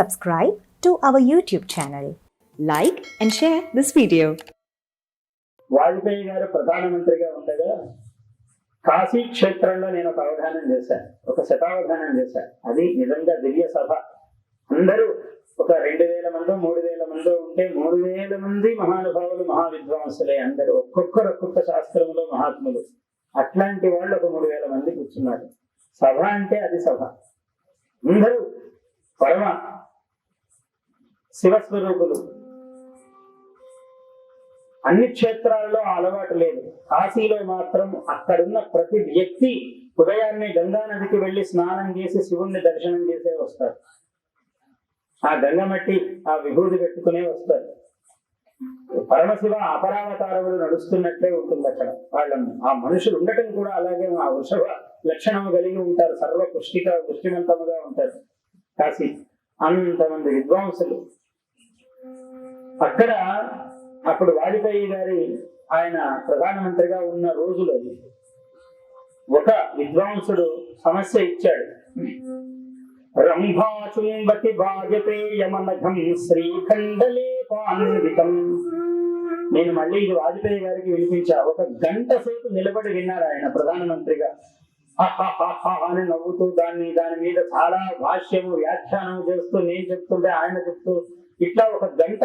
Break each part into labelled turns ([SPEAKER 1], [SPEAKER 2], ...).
[SPEAKER 1] subscribe to our YouTube channel. Like and share this video.
[SPEAKER 2] Vajpayee గారు ప్రధానమంత్రిగా ఉండగా కాశీ క్షేత్రంలో నేను ఒక అవధానం చేశాను. ఒక శతావధానం చేశాను. అది నిజంగా దివ్య సభ. అందరూ ఒక రెండు వేల మందో మూడు వేల మందో ఉంటే మూడు వేల మంది మహానుభావులు మహావిద్వాంసులే అందరూ. ఒక్కొక్కరు ఒక్కొక్క శాస్త్రంలో మహాత్ములు. అట్లాంటి వాళ్ళు ఒక మూడు వేల మంది కూర్చున్నారు. సభ అంటే అది సభ. అందరూ పరమ శివస్వరూపులు. అన్ని క్షేత్రాల్లో ఆ అలవాటు లేదు. కాశీలో మాత్రం అక్కడున్న ప్రతి వ్యక్తి ఉదయాన్నే గంగా నదికి వెళ్ళి స్నానం చేసి శివుణ్ణి దర్శనం చేసే వస్తారు. ఆ గంగ మట్టి ఆ విభూతి పెట్టుకునే వస్తారు. పరమశివ అపరావతారములు నడుస్తున్నట్లే ఉంటుంది అక్కడ. వాళ్ళని ఆ మనుషులు ఉండటం కూడా అలాగే ఆ వృషభ లక్షణము కలిగి ఉంటారు. సర్వ పుష్టిక పుష్టివంతముగా ఉంటారు. కాశీ అంతమంది విద్వాంసులు. అక్కడ అప్పుడు వాజ్పేయి గారి ఆయన ప్రధానమంత్రిగా ఉన్న రోజులు అది. ఒక విద్వాంసుడు సమస్య ఇచ్చాడు. రంభాచుంబతి వాజపేయమనఘం శ్రీఖండలేపాన్వితం. నేను మళ్ళీ ఇది వాజ్పేయి గారికి వినిపించా. ఒక గంట సేపు నిలబడి విన్నారు ఆయన ప్రధానమంత్రిగా. అని నవ్వుతూ దాన్ని దాని మీద చాలా భాష్యము వ్యాఖ్యానం చేస్తూ నేను చెప్తుంటే ఆయన చెప్తూ ఇట్లా ఒక గంట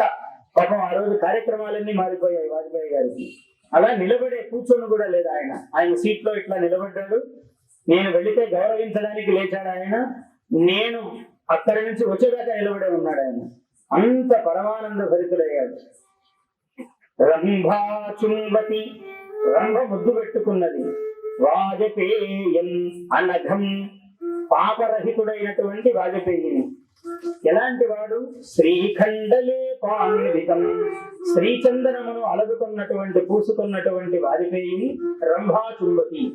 [SPEAKER 2] పాపం ఆ రోజు కార్యక్రమాలన్నీ మారిపోయాయి వాజ్పేయి గారికి. అలా నిలబడే కూర్చొని కూడా లేదు ఆయన. ఆయన సీట్లో ఇట్లా నిలబడ్డాడు. నేను వెళితే గౌరవించడానికి లేచాడు ఆయన. నేను అక్కడి నుంచి వచ్చేదాకా నిలబడే ఉన్నాడు ఆయన. అంత పరమానంద భరితుడయ్యాడు రంభాచుంబతి రంభ ముద్దు పెట్టుకున్నది. వాజపేయం అనఘం పాపరహితుడైనటువంటి వాజపేయిని. ఎలాంటి వాడు శ్రీఖండలే పాన్వితం శ్రీచందనమును అలగుతున్నటువంటి పూసుకున్నటువంటి వాజపేయిని రంభాచుంబతి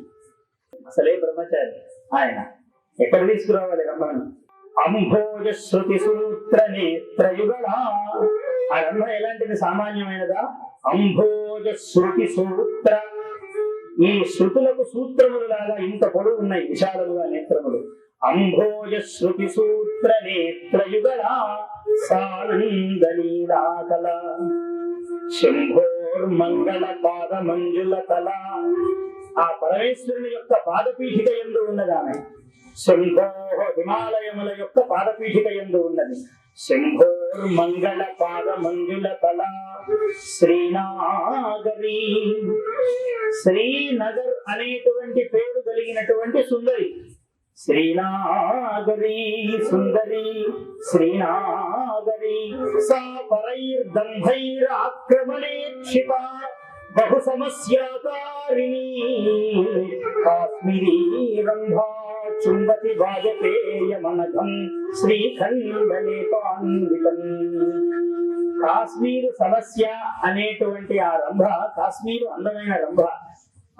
[SPEAKER 2] అసలే బ్రహ్మచారి ఆయన. ఎక్కడ తీసుకురావాలి రమ్మను అంభోజ శృతి సూత్ర నేత్రయుగళ ఆ రంభ ఎలాంటిది? సామాన్యమైనదా? అంభోజ శృతి సూత్ర. ఈ శృతులకు సూత్రములు లాగా ఇంత పొడవు ఉన్నాయి విశాలముగా నేత్రములు. అంభోజ శృతి సూత్ర నేత్రయుగళ సానందలీలాకల శంభోర్మంగళ పాద మంజుల ఆ పరమేశ్వరుని యొక్క పాదపీఠిక ఎందు ఉన్నదామె శంభోహ హిమాలయముల యొక్క పాదపీఠిక ఎందు ఉన్నది. శంభోర్మంగళ పాద మంజుల తల శ్రీనాగరి. శ్రీనగర్ అనేటువంటి పేరు కలిగినటువంటి సుందరి. శ్రీనాగరి సుందరి శ్రీనాగరి సా పరైర్దంభైరాక్రమణేక్షిత బహు సమస్యాకారిణి కాశ్మీరీ రంభా చుంబతి వాజపేయమనఘం శ్రీఖండలేపాన్వితం కాశ్మీరు సమస్య అనేటువంటి ఆ రంభ కాశ్మీరు అందమైన రంభ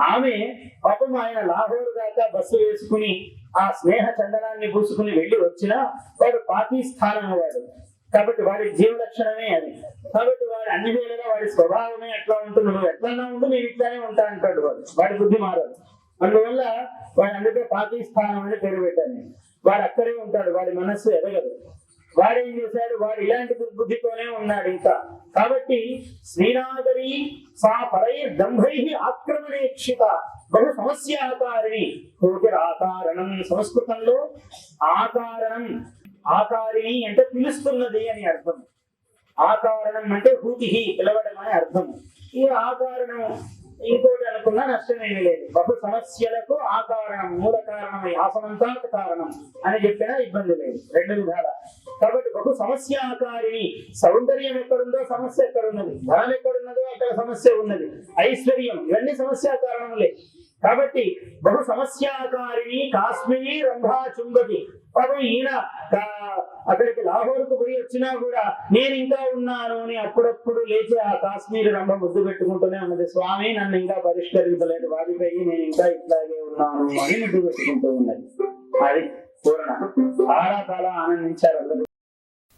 [SPEAKER 2] ఆమె పాపం ఆయన లాహోర్ దాకా బస్సు వేసుకుని ఆ స్నేహ చందనాన్ని పూసుకుని వెళ్ళి వచ్చినా వాడు పాకిస్తాన్ అనేవాడు కాబట్టి వాడి జీవ లక్షణమే అది. కాబట్టి వాడు అన్ని వేళగా వాడి స్వభావమే ఎట్లా ఉంటుంది నువ్వు ఎట్లన్నా ఉంటూ నేను ఇట్లానే ఉంటా అంటాడు వాడు. వాడి బుద్ధి మారదు. అందువల్ల వాడు అందుకే పాకిస్తాన్ అని పేరు పెట్టాను. వాడు అక్కడే ఉంటాడు వాడి మనస్సు ఎదగదు. వాడు ఏం చేశాడు? వాడు ఇలాంటి దుర్బుద్ధితోనే ఉన్నాడు ఇంకా. కాబట్టి శ్రీనాగరి సా పరై దంభై ఆక్రమణేక్షిత బహు సమస్యాకారిణి ఆకారణం. సంస్కృతంలో ఆకారణం. ఆకారిణి అంటే పిలుస్తున్నది అని అర్థం. ఆకారణం అంటే హూతి పిలవడం అని అర్థం. ఈ ఆకారణం ఇంకోటి అనుకున్నా నష్టమేమి లేదు. బహు సమస్యలకు ఆకారణం మూల కారణం ఆసనంతా కారణం అని చెప్పినా ఇబ్బంది లేదు. రెండు విధాల. కాబట్టి బహు సమస్యాకారిణి. సౌందర్యం ఎక్కడుందో సమస్య ఎక్కడున్నది? ధనం ఎక్కడున్నదో అక్కడ సమస్య ఉన్నది. ఐశ్వర్యం ఇవన్నీ సమస్య కారణములే కాబట్టి బహు సమస్యాకారిణి కాశ్మీరీ రంభా చుంబతి పాపం ఈయన అక్కడికి లాహోర్కు పోయి వచ్చినా కూడా నేను ఇంకా ఉన్నాను అని అప్పుడప్పుడు లేచి ఆ కాశ్మీర్ రంభ ముద్దు పెట్టుకుంటూనే ఉన్నది. స్వామి నన్ను ఇంకా పరిష్కరించలేదు. వాడిపోయి నేను ఇంకా ఇట్లాగే ఉన్నాను అని ముద్దు పెట్టుకుంటూ ఉన్నది. అది పూర్ణ. చాలా చాలా ఆనందించారు అందరూ.